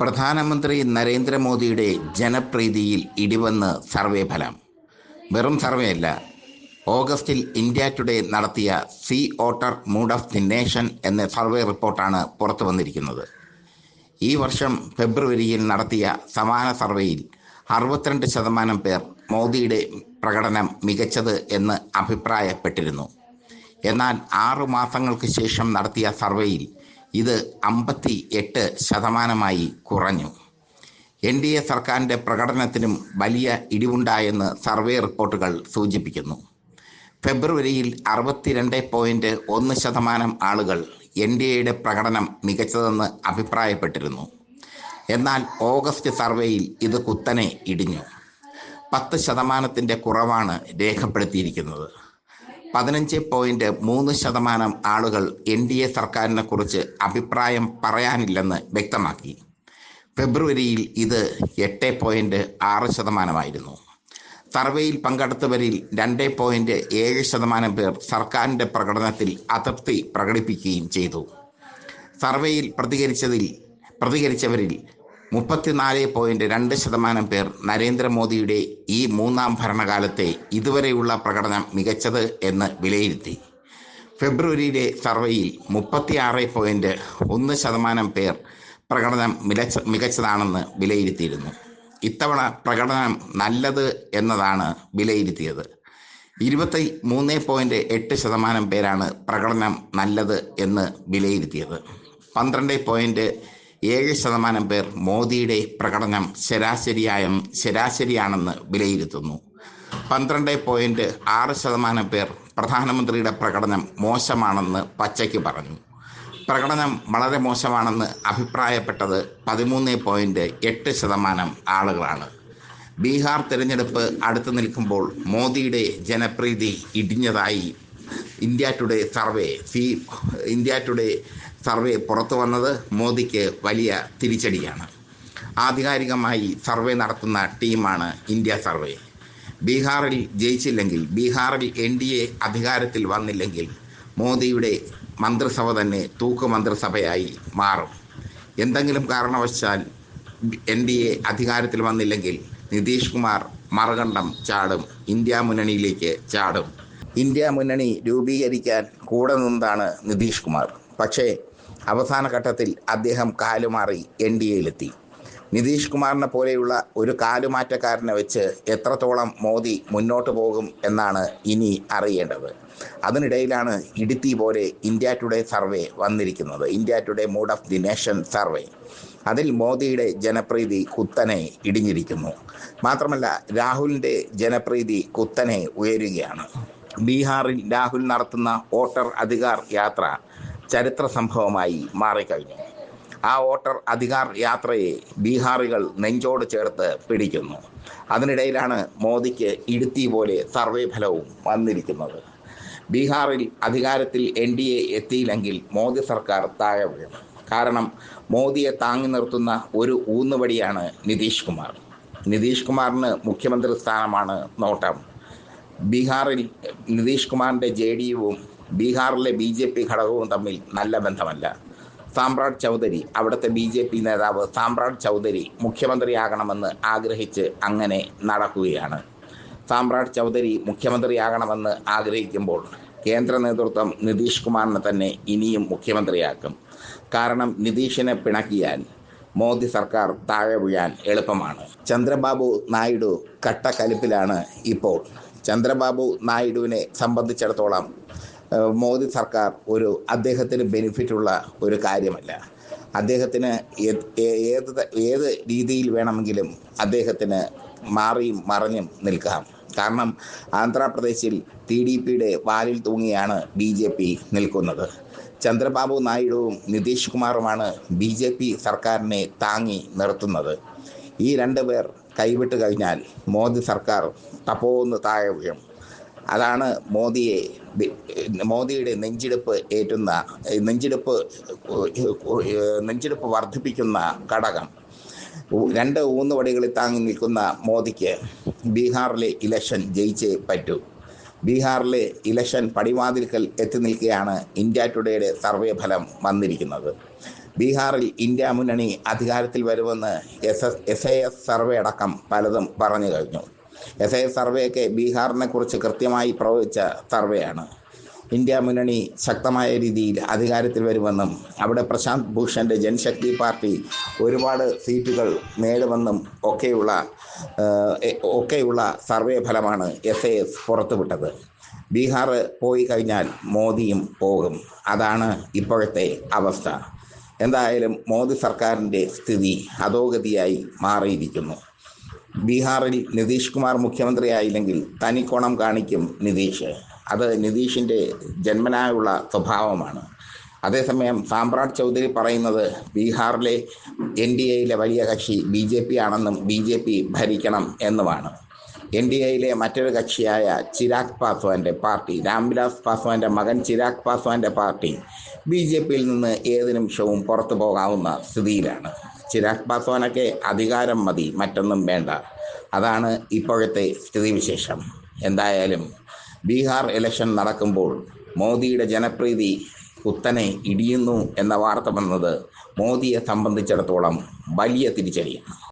പ്രധാനമന്ത്രി നരേന്ദ്രമോദിയുടെ ജനപ്രീതിയിൽ ഇടിവന്ന് സർവേ ഫലം. വെറും സർവേ അല്ല. ഓഗസ്റ്റിൽ ഇന്ത്യ ടുഡേ നടത്തിയ C Voter mood of the nation എന്ന സർവേ റിപ്പോർട്ടാണ് പുറത്തു വന്നിരിക്കുന്നത്. ഈ വർഷം ഫെബ്രുവരിയിൽ നടത്തിയ സമാന സർവേയിൽ അറുപത്തിരണ്ട് ശതമാനം പേർ മോദിയുടെ പ്രകടനം മികച്ചത് എന്ന് അഭിപ്രായപ്പെട്ടിരുന്നു. എന്നാൽ ആറു മാസങ്ങൾക്ക് ശേഷം നടത്തിയ സർവേയിൽ ഇത് അമ്പത്തി എട്ട് ശതമാനമായി കുറഞ്ഞു. എൻ ഡി എ സർക്കാരിന്റെ പ്രകടനത്തിനും വലിയ ഇടിവുണ്ടായെന്ന് സർവേ റിപ്പോർട്ടുകൾ സൂചിപ്പിക്കുന്നു. ഫെബ്രുവരിയിൽ അറുപത്തിരണ്ട് പോയിന്റ് ഒന്ന് ശതമാനം ആളുകൾ എൻ ഡി എയുടെ പ്രകടനം മികച്ചതെന്ന് അഭിപ്രായപ്പെട്ടിരുന്നു. എന്നാൽ ഓഗസ്റ്റ് സർവേയിൽ ഇത് കുത്തനെ ഇടിഞ്ഞു. പത്ത് ശതമാനത്തിന്റെ കുറവാണ് രേഖപ്പെടുത്തിയിരിക്കുന്നത്. പതിനഞ്ച് പോയിന്റ് മൂന്ന് ശതമാനം ആളുകൾ എൻ ഡി എ സർക്കാരിനെ കുറിച്ച് അഭിപ്രായം പറയാനില്ലെന്ന് വ്യക്തമാക്കി. ഫെബ്രുവരിയിൽ ഇത് എട്ട് പോയിന്റ് ആറ് ശതമാനമായിരുന്നു. സർവേയിൽ പങ്കെടുത്തവരിൽ രണ്ട് പോയിന്റ് ഏഴ് ശതമാനം പേർ സർക്കാരിന്റെ പ്രകടനത്തിൽ അതൃപ്തി പ്രകടിപ്പിക്കുകയും ചെയ്തു. സർവേയിൽ പ്രതികരിച്ചതിൽ പ്രതികരിച്ചവരിൽ മുപ്പത്തിനാല് പോയിന്റ് രണ്ട് ശതമാനം പേർ നരേന്ദ്രമോദിയുടെ ഈ മൂന്നാം ഭരണകാലത്തെ ഇതുവരെയുള്ള പ്രകടനം മികച്ചത് എന്ന് വിലയിരുത്തി. ഫെബ്രുവരിയിലെ സർവേയിൽ മുപ്പത്തിയാറ് പോയിന്റ് ഒന്ന് ശതമാനം പേർ പ്രകടനം മികച്ച മികച്ചതാണെന്ന് വിലയിരുത്തിയിരുന്നു. ഇത്തവണ പ്രകടനം നല്ലത് എന്നതാണ് വിലയിരുത്തിയത്. ഇരുപത്തി മൂന്ന് പോയിന്റ് എട്ട് ശതമാനം പേരാണ് പ്രകടനം നല്ലത് എന്ന് വിലയിരുത്തിയത്. പന്ത്രണ്ട് പോയിന്റ് ഏഴ് ശതമാനം പേർ മോദിയുടെ പ്രകടനം ശരാശരിയായ ശരാശരിയാണെന്ന് വിലയിരുത്തുന്നു. പന്ത്രണ്ട് പോയിന്റ് ആറ് ശതമാനം പേർ പ്രധാനമന്ത്രിയുടെ പ്രകടനം മോശമാണെന്ന് പച്ചയ്ക്ക് പറഞ്ഞു. പ്രകടനം വളരെ മോശമാണെന്ന് അഭിപ്രായപ്പെട്ടത് പതിമൂന്ന് പോയിന്റ് എട്ട് ശതമാനം ആളുകളാണ്. ബീഹാർ തിരഞ്ഞെടുപ്പ് അടുത്തു നിൽക്കുമ്പോൾ മോദിയുടെ ജനപ്രീതി ഇടിഞ്ഞതായി ഇന്ത്യ ടുഡേ സർവേ ഫീ ഇന്ത്യ ടുഡേ സർവേ പുറത്തു വന്നത് മോദിക്ക് വലിയ തിരിച്ചടിയാണ്. ആധികാരികമായി സർവേ നടത്തുന്ന ടീമാണ് ഇന്ത്യ സർവേ ബീഹാറിൽ ജയിച്ചില്ലെങ്കിൽ ബീഹാറിൽ എൻ ഡി എ അധികാരത്തിൽ വന്നില്ലെങ്കിൽ മോദിയുടെ മന്ത്രിസഭ തന്നെ തൂക്ക് മന്ത്രിസഭയായി മാറും. എന്തെങ്കിലും കാരണവശാൽ എൻ ഡി എ അധികാരത്തിൽ വന്നില്ലെങ്കിൽ നിതീഷ് കുമാർ മറുകണ്ഠം ചാടും ഇന്ത്യ മുന്നണിയിലേക്ക് ചാടും. ഇന്ത്യ മുന്നണി രൂപീകരിക്കാൻ കൂടെ നിന്നതാണ് നിതീഷ് കുമാർ. പക്ഷേ അവസാന ഘട്ടത്തിൽ അദ്ദേഹം കാലുമാറി എൻ ഡി എയിലെത്തി. നിതീഷ് കുമാറിനെ പോലെയുള്ള ഒരു കാലുമാറ്റക്കാരനെ വെച്ച് എത്രത്തോളം മോദി മുന്നോട്ട് പോകും എന്നാണ് ഇനി അറിയേണ്ടത്. അതിനിടയിലാണ് ഇടുത്തി പോലെ ഇന്ത്യ ടുഡേ സർവേ വന്നിരിക്കുന്നത്. India Today mood of the nation survey. അതിൽ മോദിയുടെ ജനപ്രീതി കുത്തനെ ഇടിഞ്ഞിരിക്കുന്നു. മാത്രമല്ല രാഹുലിന്റെ ജനപ്രീതി കുത്തനെ ഉയരുകയാണ്. ബീഹാറിൽ രാഹുൽ നടത്തുന്ന വോട്ടർ അധികാർ യാത്ര ചരിത്ര സംഭവമായി മാറിക്കഴിഞ്ഞു. ആ വോട്ടർ അധികാർ യാത്രയെ ബീഹാറികൾ നെഞ്ചോട് ചേർത്ത് പിടിക്കുന്നു. അതിനിടയിലാണ് മോദിക്ക് ഇടുത്തി പോലെ സർവേ ഫലവും വന്നിരിക്കുന്നത്. ബീഹാറിൽ അധികാരത്തിൽ എൻ ഡി എ എത്തിയില്ലെങ്കിൽ മോദി സർക്കാർ താഴെ വീഴും. കാരണം മോദിയെ താങ്ങി നിർത്തുന്ന ഒരു ഊന്നുവടിയാണ് നിതീഷ് കുമാർ. നിതീഷ് കുമാറിന് മുഖ്യമന്ത്രി സ്ഥാനമാണ് നോട്ടം. ബീഹാറിൽ നിതീഷ് കുമാറിന്റെ ജെ ഡി യുവും ബീഹാറിലെ ബി ജെ പി ഘടകവും തമ്മിൽ നല്ല ബന്ധമല്ല. സാമ്രാട് ചൗധരി അവിടുത്തെ ബി ജെ പി നേതാവ് സാമ്രാട് ചൗധരി മുഖ്യമന്ത്രിയാകണമെന്ന് ആഗ്രഹിച്ച് അങ്ങനെ നടക്കുകയാണ്. സാമ്രാട് ചൗധരി മുഖ്യമന്ത്രിയാകണമെന്ന് ആഗ്രഹിക്കുമ്പോൾ കേന്ദ്ര നേതൃത്വം നിതീഷ് കുമാറിനെ തന്നെ ഇനിയും മുഖ്യമന്ത്രിയാക്കും. കാരണം നിതീഷിനെ പിണക്കിയാൽ മോദി സർക്കാർ താഴെ വീഴാൻ എളുപ്പമാണ്. ചന്ദ്രബാബു നായിഡു കട്ടക്കലിപ്പിലാണ് ഇപ്പോൾ ചന്ദ്രബാബു നായിഡുവിനെ സംബന്ധിച്ചിടത്തോളം മോദി സർക്കാർ ഒരു അദ്ദേഹത്തിന് ബെനിഫിറ്റുള്ള ഒരു കാര്യമല്ല. അദ്ദേഹത്തിന് ഏത് ഏത് രീതിയിൽ വേണമെങ്കിലും അദ്ദേഹത്തിന് മാറിയും മറിഞ്ഞും നിൽക്കാം. കാരണം ആന്ധ്രാപ്രദേശിൽ ടി ഡി പിയുടെ വാലിൽ തൂങ്ങിയാണ് ബി ജെ പി നിൽക്കുന്നത്. ചന്ദ്രബാബു നായിഡുവും നിതീഷ് കുമാറുമാണ് ബി ജെ പി സർക്കാരിനെ താങ്ങി നിർത്തുന്നത്. ഈ രണ്ട് പേർ കൈവിട്ട് കഴിഞ്ഞാൽ മോദി സർക്കാർ തപ്പോന്ന് താഴെ വീഴും. അതാണ് മോദിയെ മോദിയുടെ നെഞ്ചിടിപ്പ് ഏറ്റുന്ന നെഞ്ചിടിപ്പ് നെഞ്ചിടിപ്പ് വർദ്ധിപ്പിക്കുന്ന ഘടകം. രണ്ട് ഊന്നുവടികളിൽ താങ്ങി നിൽക്കുന്ന മോദിക്ക് ബീഹാറിലെ ഇലക്ഷൻ ജയിച്ചേ പറ്റൂ. ബീഹാറിലെ ഇലക്ഷൻ പടിവാതിൽക്കൽ എത്തി നിൽക്കുകയാണ് ഇന്ത്യ ടുഡേയുടെ സർവേ ഫലം വന്നിരിക്കുന്നത്. ബീഹാറിൽ ഇന്ത്യ മുന്നണി അധികാരത്തിൽ വരുമെന്ന് S S S I S survey അടക്കം പലതും പറഞ്ഞു കഴിഞ്ഞു. എസ് ഐ എസ് സർവേയൊക്കെ ബീഹാറിനെ കുറിച്ച് കൃത്യമായി പ്രവചിച്ച സർവേയാണ്. ഇന്ത്യ മുന്നണി ശക്തമായ രീതിയിൽ അധികാരത്തിൽ വരുമെന്നും അവിടെ പ്രശാന്ത് ഭൂഷന്റെ ജനശക്തി പാർട്ടി ഒരുപാട് സീറ്റുകൾ നേടുമെന്നും ഒക്കെയുള്ള ഒക്കെയുള്ള സർവേ ഫലമാണ് എസ് എ എസ് പുറത്തുവിട്ടത്. ബീഹാർ പോയി കഴിഞ്ഞാൽ മോദിയും പോകും. അതാണ് ഇപ്പോഴത്തെ അവസ്ഥ. എന്തായാലും മോദി സർക്കാരിന്റെ സ്ഥിതി അധോഗതിയായി മാറിയിരിക്കുന്നു. ബീഹാറിൽ നിതീഷ് കുമാർ മുഖ്യമന്ത്രിയായില്ലെങ്കിൽ തനിക്കോണം കാണിക്കും നിതീഷ്. അത് നിതീഷിന്റെ ജന്മനായുള്ള സ്വഭാവമാണ്. അതേസമയം സാമ്രാട് ചൗധരി പറയുന്നത് ബീഹാറിലെ എൻ ഡി എയിലെ വലിയ കക്ഷി ബി ജെ പി ആണെന്നും ബി ജെ പി ഭരിക്കണം എന്നുമാണ്. എൻ ഡി എയിലെ മറ്റൊരു കക്ഷിയായ ചിരാഗ് പാസ്വാന്റെ പാർട്ടി രാംവിലാസ് പാസ്വാന്റെ മകൻ ചിരാഗ് പാസ്വാന്റെ പാർട്ടി ബി ജെ പിയിൽ നിന്ന് ഏത് നിമിഷവും പുറത്തു പോകാവുന്ന സ്ഥിതിയിലാണ്. ചിരാഗ് പാസ്വാനൊക്കെ അധികാരം മതി മറ്റൊന്നും വേണ്ട. അതാണ് ഇപ്പോഴത്തെ സ്ഥിതിവിശേഷം. എന്തായാലും ബീഹാർ ഇലക്ഷൻ നടക്കുമ്പോൾ മോദിയുടെ ജനപ്രീതി കുത്തനെ ഇടിയുന്നു എന്ന വാർത്ത വന്നത് മോദിയെ സംബന്ധിച്ചിടത്തോളം വലിയ തിരിച്ചടിയാണ്.